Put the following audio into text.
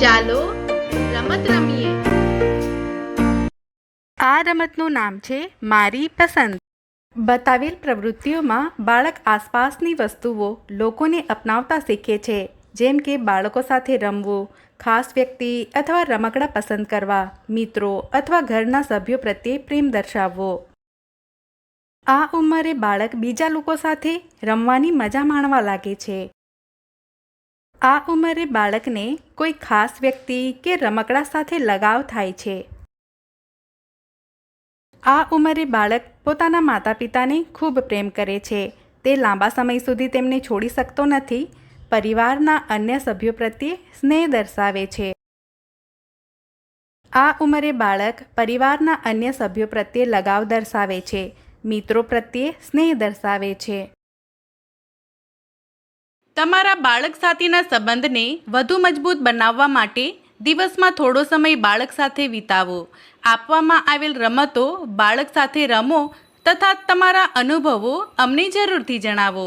ચાલો રમત રમીએ. આ રમતનું નામ છે મારી પસંદ. બતાવેલ પ્રવૃત્તિઓમાં બાળક આસપાસની વસ્તુઓ લોકોને અપનાવતા શીખે છે, જેમ કે બાળકો સાથે રમવું, ખાસ વ્યક્તિ અથવા રમકડા પસંદ કરવા, મિત્રો અથવા ઘરના સભ્યો પ્રત્યે પ્રેમ દર્શાવવો. આ ઉંમરે બાળક બીજા લોકો સાથે રમવાની મજા માણવા લાગે છે. આ ઉંમરે બાળકને કોઈ ખાસ વ્યક્તિ કે રમકડા સાથે લગાવ થાય છે. આ ઉંમરે બાળક પોતાના માતા પિતાને ખૂબ પ્રેમ કરે છે. તે લાંબા સમય સુધી તેમને છોડી શકતો નથી. પરિવારના અન્ય સભ્યો પ્રત્યે સ્નેહ દર્શાવે છે. આ ઉંમરે બાળક પરિવારના અન્ય સભ્યો પ્રત્યે લગાવ દર્શાવે છે. મિત્રો પ્રત્યે સ્નેહ દર્શાવે છે. તમારા બાળક સાથેના સંબંધને વધુ મજબૂત બનાવવા માટે દિવસમાં થોડો સમય બાળક સાથે વિતાવો. આપવામાં આવેલ રમતો બાળક સાથે રમો તથા તમારા અનુભવો અમને જરૂરથી જણાવો.